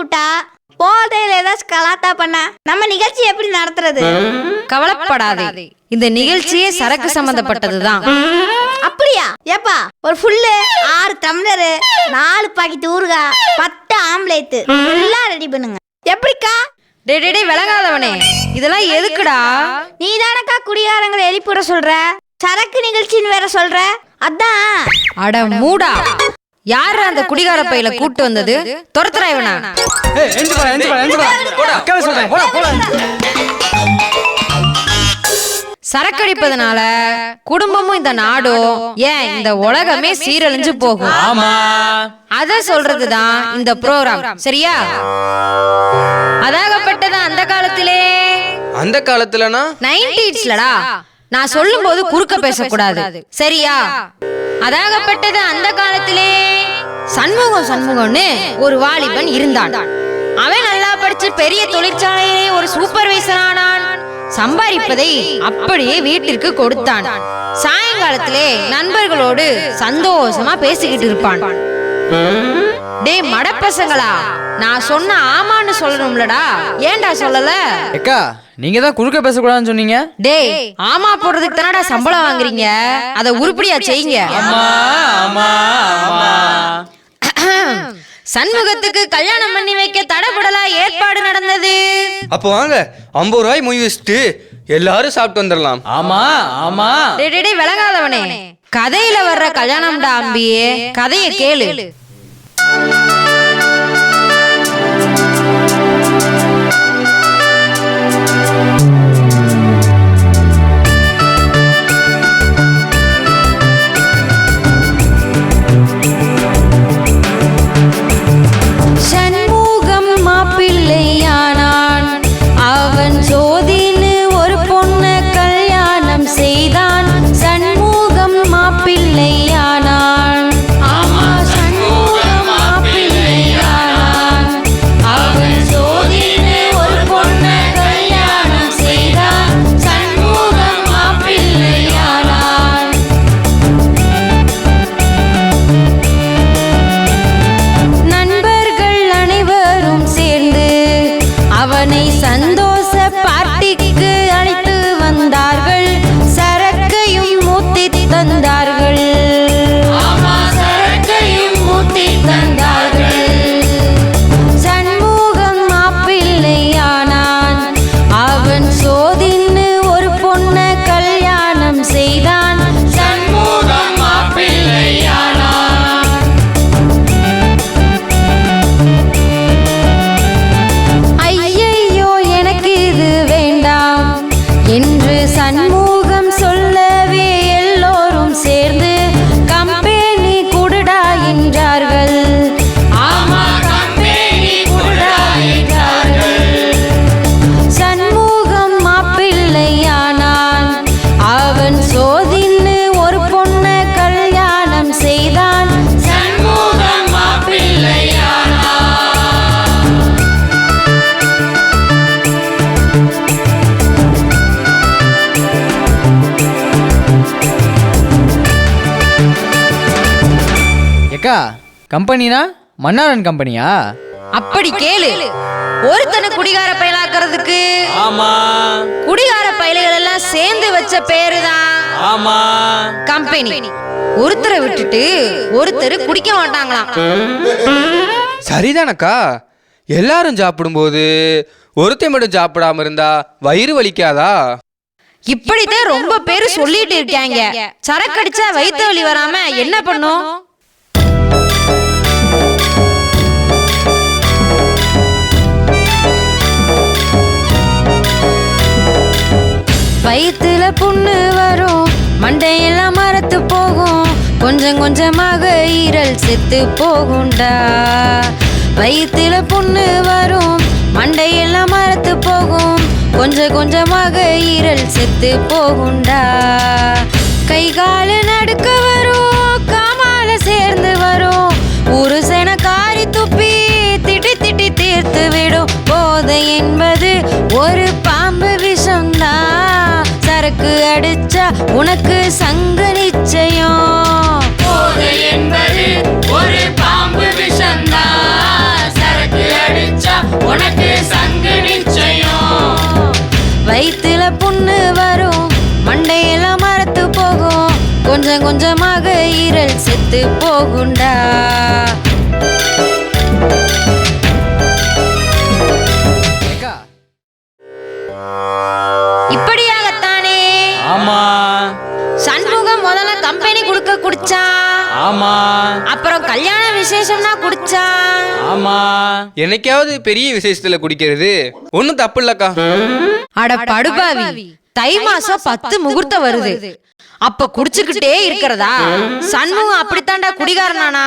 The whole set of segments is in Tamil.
விட்டா போதையில ஏதாச்சும் கலாட்டா பண்ணா நம்ம நிகழ்ச்சி எப்படி நடத்துறது? கவலைப்படாதே. இந்த நிகழ்ச்சியே சரக்கு சம்பந்தப்பட்டதுதான் அப்படியா? ஏப்பா ஒரு ஃபுல்லு ஆறு டம்ளரு நாலு பாக்கெட் ஊறுகாய் பத்து ஆம்லேட் எல்லாம் ரெடி பண்ணுங்க. எப்படிக்கா? டே டே டே விலகாதவனே. இதெல்லாம் எதுக்குடா? நீ தானக்கா குடிகாரங்களை எழுப்பிவிட சொல்ற? சரக்கு நிகழ்ச்சின்னு வேற சொல்ற? அதான். அட மூடா. யாரு அந்த குடிகார பையில கூட்டு வந்தது? துரத்துறா இவனா? சரக்கடிப்பதனால குடும்பமும் இந்த நாடும் ஏன் இந்த உலகமே சீரழிஞ்சு போகும்? ஆமா. அத சொல்றதுதான் இந்த ப்ரோக்ராம் சரியா? அதாகப்பட்டது அந்த காலத்திலே? அந்த காலத்துலனா? நைன்டீஸ்லடா. நான் சொல்லும் போது குறுக்க பேசக்கூடாது. சரியா? அதாகப்பட்டது அந்த காலத்திலே. சண்முகம் சண்முகம்னு ஒரு வாலிபன் இருந்தான். அவன் நல்லா படிச்சு பெரிய தொழிற்சாலையிலே ஒரு சூப்பர்வைசர் ஆனான் சம்பாதிப்பதை அப்படியே வீட்டிற்கு கொடுத்தான். சாயங்காலத்திலே நண்பர்களோடு சந்தோஷமா பேசிக்கிட்டு இருப்பான். டேய் மடப்பசங்களா நான் சொன்ன ஆமான்னு சொல்லணும்லடா. ஏன்டா சொல்லல? அக்கா நீங்க தான் குறுக்க பேசக்கூடாதுன்னு சொன்னீங்க? டேய் ஆமா போடுறதுக்கு தானடா சம்பளம் வாங்குறீங்க? அத உருப்படியா செய்யுங்க. ஆமா ஆமா ஆமா சண்முகத்துக்கு கல்யாணம் பண்ணி வைக்க தடபுடலா ஏற்பாடு நடந்தது. அப்போ வாங்க ஐம்பது ரூபாய் மொய் வச்சுட்டு எல்லாரும் சாப்பிட்டு வந்துடலாம். ஆமா ஆமா. டேய் டேய், விலகாதவனே. கதையில வர்ற கல்யாணம்டா அம்பியே. கதைய கேளு. சண்முகம் கம்பெனினா மன்னாரன் கம்பெனியா? அப்படி கேளு. ஒருத்தனை குடிகார பயலாக்குறதுக்கு ஆமா. குடிகார பயலுகள் எல்லாம் சேர்ந்து வச்ச பேரு தான் ஆமா. கம்பெனி. ஒருத்தரை விட்டுட்டு ஒருத்தர் குடிக்க மாட்டாங்களாம். சரிதானக்கா? எல்லாரும் சாப்பிடும்போது ஒருத்தன் மட்டும் சாப்பிடாம இருந்தா வயிறு வலிக்காதா? இப்படித்தான் ரொம்ப பேரு சொல்லிட்டு இருக்காங்க. சரக்கடிச்சா வயிற்று வலி வராம என்ன பண்ணும்? கொஞ்சம் கொஞ்சமாக ஈரல் செத்து போகும்டா வயிற்றுல புண்ணு வரும் மண்டையெல்லாம் மரத்து போகும். கொஞ்சம் கொஞ்சமாக ஈரல் செத்து போகும்டா கை காலு நடுக்க வரும் காமால சேர்ந்து வரும். ஒரு சென காரி துப்பி திட்டி திட்டி தீர்த்து விடும். போதை என்பது ஒரு பாம்பு விஷம்தான். சரக்கு அடிச்சா உனக்கு சங்க நிச்சயம். என்பது ஒரு பாம்பு விஷந்தா சரக்கு அடிச்சா உனக்கு சங்கு நிச்சயம். வயிற்றுல புண்ணு வரும் மண்டையில மரத்து போகும். கொஞ்சம் கொஞ்சமாக ஈரல் செத்து போகுண்டா முதல்ல கம்பெனி கொடுக்க குடிச்சான் ஆமா. அப்புறம் கல்யாண விசேஷம்னா குடிச்சான் ஆமா. என்னைக்காவது பெரிய விசேஷத்துல குடிக்கிறது? ஒன்றும் தப்பு இல்லக்கா அட படுபாவி. தை மாசம் பத்து முகூர்த்தம் வருது. அப்ப குடிச்சுக்கிட்டே இருக்கிறதா? சண்முகம் அப்படித்தாண்டா குடிகாரனானா?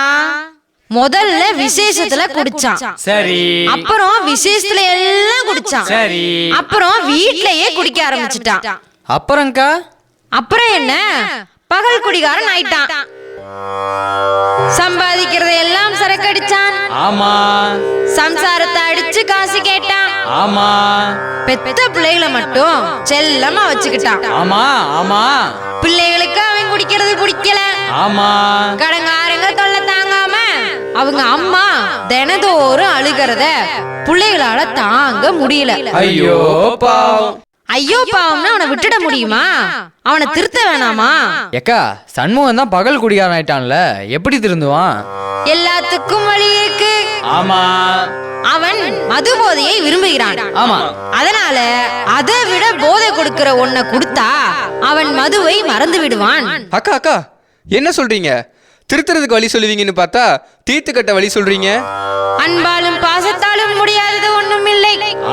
முதல்ல விசேஷத்துல குடிச்சான். சரி. அப்புறம் விசேஷத்துல எல்லாம் குடிச்சான். சரி. அப்புறம் வீட்லயே குடிக்க ஆரம்பிச்சிட்டான். அப்புறம்க்கா? அப்புறம் என்ன? பகல் குடிகாரன் ஆயிட்டான். சம்பாதிக்கிறதை எல்லாம் சரக்கடிச்சான். ஆமா. சம்சாரத்தை அடிச்சு காசு கேட்டான். ஆமா. பெத்த பிள்ளைகளை மட்டும் செல்லமா வச்சுக்கிட்டான். ஆமா ஆமா. பிள்ளைகளுக்கு அவன் குடிக்கிறது பிடிக்கல. ஆமா. கடங்காரங்க தொல்லை தாங்காம அவங்க அம்மா தினதோறும் அழுகிறத பிள்ளைகளால தாங்க முடியல. ஐயோ பாவம். ஐயோ பாவம்னா அவனை விட்டுட முடியுமா? அவனை திருத்த வேணாமா? ஏக்கா சண்முகம் தான் பகல் குடிகாரன் ஆயிட்டான்ல எப்படி திருந்துவான்? எல்லாத்துக்கும் வழி இருக்கு. ஆமா. அவன் மது போதையை விரும்புகிறான். ஆமா. அதனால அதை விட போதை கொடுக்கிற ஒன்ன கொடுத்தா அவன் மதுவை மறந்து விடுவான். அக்கா அக்கா என்ன சொல்றீங்க? திருத்துறதுக்கு வழி சொல்லுவீங்கன்னு பார்த்தா தீர்த்து கட்ட வழி சொல்றீங்க? அன்பாலும் இல்லை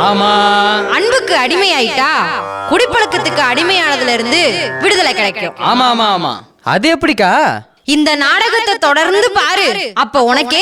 ஆமா. அன்புக்கு அடிமையாயிட்டா குடிப்பழக்கத்துக்கு அடிமையானதுல இருந்து விடுதலை கிடைக்கும். ஆமா ஆமா ஆமா. அது எப்படிக்கா? இந்த நாடகத்தை தொடர்ந்து பாரு. அப்ப உனக்கே